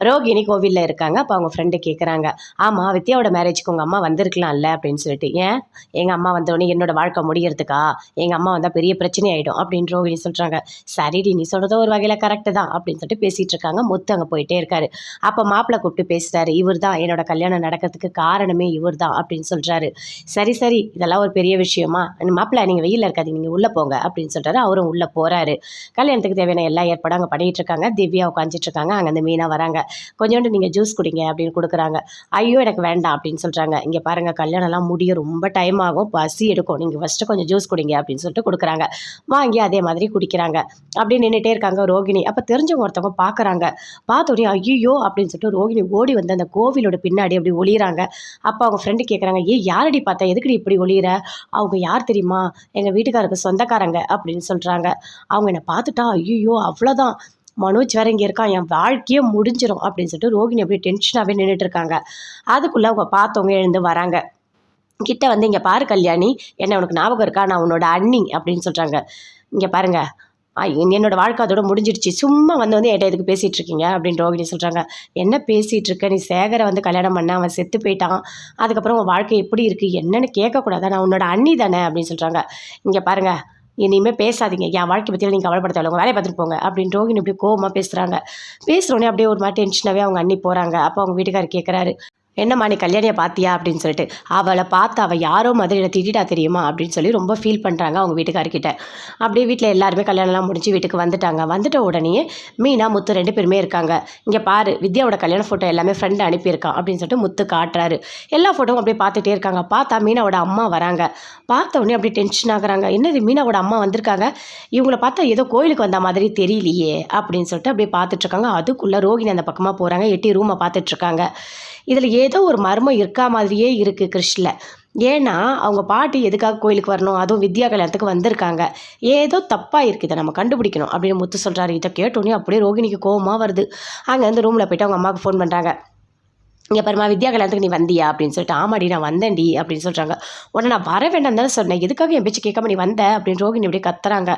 ரோகிணி கோவிலில் இருக்காங்க. அப்போ அவங்க ஃப்ரெண்டு கேட்குறாங்க ஆமாம் வித்யாவோட மேரேஜ்க்கு உங்கள் அம்மா வந்திருக்கலாம்ல அப்படின்னு சொல்லிட்டு. ஏன்? எங்கள் அம்மா வந்தோடனே என்னோட வாழ்க்கை முடியறதுக்கா? எங்கள் அம்மா வந்தால் பெரிய பிரச்சனை ஆகிடும் அப்படின்னு ரோகிணி சொல்கிறாங்க சரிடி நீ சொல்கிறதோ ஒரு வகையில் கரெக்டு தான் அப்படின்னு சொல்லிட்டு பேசிகிட்டு இருக்காங்க. முத்து அங்கே போயிட்டே இருக்காரு. அப்போ மாப்பிள்ளை கூப்பிட்டு பேசுகிறாரு இவர் தான் என்னோட கல்யாணம் நடக்கிறதுக்கு காரணமே இவர் தான் அப்படின்னு சொல்கிறாரு சரி சரி இதெல்லாம் ஒரு பெரிய விஷயமா? மாப்பிள்ளை நீங்கள் வெயிலில் இருக்காது நீங்கள் உள்ளே போங்க அப்படின்னு சொல்கிறாரு அவரும் உள்ளே போகிறாரு கல்யாணத்துக்கு தேவையான எல்லா ஏற்பாடும் அங்கே பண்ணிகிட்டு இருக்காங்க. திவ்யா உட்காந்துட்டு இருக்காங்க. அங்கே அந்த மீனாக வராங்க. கொஞ்சோண்டு நீங்கள் ஜூஸ் குடிங்க அப்படின்னு கொடுக்குறாங்க. ஐயோ எனக்கு வேண்டாம் அப்படின்னு சொல்கிறாங்க இங்கே பாருங்கள் கல்யாணம்லாம் முடிய ரொம்ப டைம் ஆகும். பசி எடுக்கும். நீங்கள் ஃபஸ்ட்டு கொஞ்சம் ஜூஸ் குடிங்க அப்படின்னு சொல்லிட்டு கொடுக்குறாங்க. வாங்கி அதே மாதிரி குடிக்கிறாங்க. அப்படி நின்றுட்டே இருக்காங்க ரோகிணி. அப்போ தெரிஞ்சவங்க ஒருத்தவங்க பார்க்குறாங்க பார்த்தோடனே ஐயோ அப்படின்னு சொல்லிட்டு ரோகிணி ஓடி வந்து அந்த கோவிலோட பின்னாடி அப்படி ஒளியிறாங்க. அப்போ அவங்க ஃப்ரெண்டு கேட்குறாங்க ஏ யாரடி பார்த்தா? எதுக்குடி இப்படி ஒளியிற? அவங்க யார் தெரியுமா? எங்கள் வீட்டுக்காரருக்கு சொந்தக்காரங்க அப்படின்னு சொல்கிறாங்க அவங்க என்னை பார்த்துட்டா ஐயோ அவ்வளோதான் மனோஜ் வேற இங்கே இருக்கான் என் வாழ்க்கையே முடிஞ்சிடும் அப்படின்னு சொல்லிட்டு ரோகிணி அப்படியே டென்ஷனாகவே நின்றுட்டு இருக்காங்க அதுக்குள்ளே அவங்க பார்த்தவங்க எழுந்து வராங்க. கிட்ட வந்து இங்கே பாரு கல்யாணி என்ன உனக்கு ஞாபகம் இருக்கா? நான் உன்னோட அண்ணி அப்படின்னு சொல்கிறாங்க இங்கே பாருங்க என்னோட வாழ்க்கை அதோட முடிஞ்சிடுச்சு. சும்மா வந்து வந்து என்கிட்ட இதுக்கு பேசிகிட்டு இருக்கீங்க? அப்படின்னு ரோகிணி சொல்கிறாங்க என்ன பேசிகிட்டு இருக்க? நீ சேகரை வந்து கல்யாணம் பண்ண அவன் செத்து போயிட்டான். அதுக்கப்புறம் உன் வாழ்க்கை எப்படி இருக்குது என்னன்னு கேட்கக்கூடாதா? நான் உன்னோட அண்ணி தானே அப்படின்னு சொல்கிறாங்க இங்கே பாருங்கள் இனிமேல் பேசாதீங்க. என் வாழ்க்கை பற்றியில் நீங்கள் கவலைப்படுத்த உங்கள் வேலையை பார்த்துட்டு போங்க அப்படின்னு ரோகிணி இப்படி கோவமாக பேசுகிறாங்க பேசுகிறோன்னே அப்படியே ஒரு மாதிரி டென்ஷனாகவே அவங்க அண்ணி போகிறாங்க அப்போ அவங்க வீட்டுக்காரர் கேட்குறாரு என்னம்மா நீ கல்யாணியை பார்த்தியா அப்படின்னு சொல்லிட்டு. அவளை பார்த்து அவள் யாரோ மதுரையில் திட்டிட்டா தெரியுமா? அப்படின்னு சொல்லி ரொம்ப ஃபீல் பண்ணுறாங்க அவங்க வீட்டுக்காரர்கிட்ட. அப்படியே வீட்டில் எல்லாருமே கல்யாணம்லாம் முடிஞ்சு வீட்டுக்கு வந்துட்டாங்க. வந்துட்ட உடனே மீனா முத்து ரெண்டு பேருமே இருக்காங்க. இங்கே பாரு வித்யாவோட கல்யாண ஃபோட்டோ எல்லாமே ஃப்ரெண்டு அனுப்பியிருக்கான் அப்படின்னு சொல்லிட்டு முத்து காட்டுறாரு. எல்லா ஃபோட்டோவும் அப்படியே பார்த்துட்டே இருக்காங்க. பார்த்தா மீனாவோட அம்மா வராங்க. பார்த்த உடனே அப்படியே டென்ஷன் ஆகுறாங்க. என்னது மீனாவோட அம்மா வந்திருக்காங்க? இவங்கள பார்த்தா ஏதோ கோயிலுக்கு வந்த மாதிரி தெரியலையே அப்படின்னு சொல்லிட்டு அப்படியே பார்த்துட்ருக்காங்க அதுக்குள்ளே ரோகிணி அந்த பக்கமாக போகிறாங்க எட்டி ரூமை பார்த்துட்ருக்காங்க இதில் ஏதோ ஒரு மர்மம் இருக்கா மாதிரியே இருக்குது கிருஷ்ணில் ஏன்னா அவங்க பாட்டி எதுக்காக கோயிலுக்கு வரணும்? அதுவும் வித்யா கல்யாணத்துக்கு வந்திருக்காங்க. ஏதோ தப்பாக இருக்குது இதை நம்ம கண்டுபிடிக்கணும் அப்படின்னு முத்து சொல்கிறாரு இதை கேட்டோன்னே அப்படியே ரோகிணிக்கு கோபமாக வருது. அங்கேருந்து ரூமில் போய்ட்டு அவங்க அம்மாவுக்கு ஃபோன் பண்ணுறாங்க இங்கே பாருமா வித்யா கல்யாணத்துக்கு நீ வந்தியா? அப்படின்னு சொல்லிட்டு ஆமாடி நான் வந்தேன்டி அப்படின்னு சொல்கிறாங்க உடனே நான் வர வேண்டாம் தானே சொன்னேன். எதுக்காக என் பேச்சு கேட்காம நீ வந்த? அப்படின்னு ரோகிணி இப்படி கத்துறாங்க.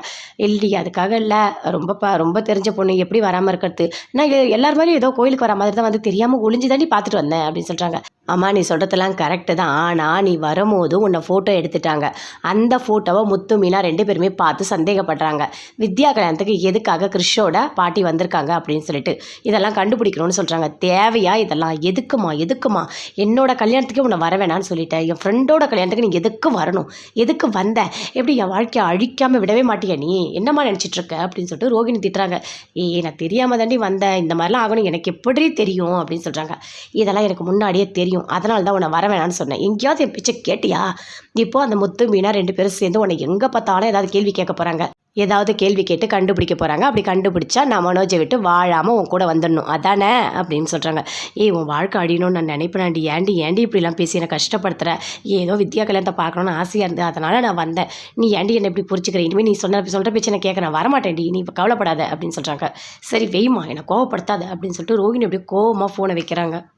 இல்லடி அதுக்காக இல்லை. ரொம்ப ப ரொம்ப தெரிஞ்ச பொண்ணு எப்படி வராமல் இருக்கிறது? நான் எல்லார் மாதிரியும் ஏதோ கோயிலுக்கு வர மாதிரி தான் வந்து தெரியாமல் ஒளிஞ்சு தாண்டி பார்த்துட்டு வந்தேன் அப்படின்னு சொல்கிறாங்க அம்மா நீ சொல்கிறதெல்லாம் கரெக்டு தான். ஆனால் நீ வரும்போது உன்னை ஃபோட்டோ எடுத்துட்டாங்க. அந்த ஃபோட்டோவை முத்து மீனா ரெண்டு பேருமே பார்த்து சந்தேகப்படுறாங்க. வித்யா கல்யாணத்துக்கு எதுக்காக கிறிஷோட பாட்டி வந்திருக்காங்க அப்படின்னு சொல்லிட்டு. இதெல்லாம் கண்டுபிடிக்கணும்னு சொல்கிறாங்க தேவையா இதெல்லாம்? எதுக்குமா? எதுக்குமா? என்னோட கல்யாணத்துக்கே உன்னை வர வேணான்னு சொல்லிட்டேன். என் ஃப்ரெண்டோட கல்யாணத்துக்கு நீ எதுக்கு வரணும்? எதுக்கு வந்த? எப்படி என் வாழ்க்கையை அழிக்காமல் விடவே மாட்டியா நீ? என்னம்மா நினச்சிட்ருக்க அப்படின்னு சொல்லிட்டு ரோகிணி திட்டுறாங்க. ஏ நான் தெரியாமல் தாண்டி வந்தேன் இந்த மாதிரிலாம் ஆகணும். எனக்கு எப்படி தெரியும்? அப்படின்னு சொல்கிறாங்க இதெல்லாம் எனக்கு முன்னாடியே தெரியும். தெரியும் அதனால தான் உன்னை வர வேணான்னு சொன்னேன். எங்கேயாவது என் பிச்சை கேட்டியா? இப்போ அந்த முத்து மீனா ரெண்டு பேரும் சேர்ந்து உன்னை எங்கே பார்த்தாலும் ஏதாவது கேள்வி கேட்க போகிறாங்க ஏதாவது கேள்வி கேட்டு கண்டுபிடிக்க போகிறாங்க அப்படி கண்டுபிடிச்சா நான் மனோஜை விட்டு வாழாமல் உன் கூட வந்துடணும். அதானே? அப்படின்னு சொல்கிறாங்க ஏய் உன் வாழ்க்கை அடியணும்னு நான் நினைப்பேன்டி ஏண்டி ஏண்டி இப்படிலாம் பேசி என்னை கஷ்டப்படுத்துகிற ஏதோ வித்யா கல்யாணத்தை பார்க்கணுன்னு ஆசையாக இருந்தது. அதனால் நான் வந்தேன். நீ ஏண்டி என்னை இப்படி புரிச்சுக்கிற இனிமேல் நீ சொன்ன சொல்கிற பேச்சு நான் கேட்குறேன். நான் வரமாட்டேன்டி நீ இப்போ கவலைப்படாத அப்படின்னு சொல்கிறாங்க சரி வெய்மா. என்னை கோவப்படுத்தாத அப்படின்னு சொல்லிட்டு ரோஹினி அப்படியே கோவமாக ஃபோனை வைக்கிறாங்க.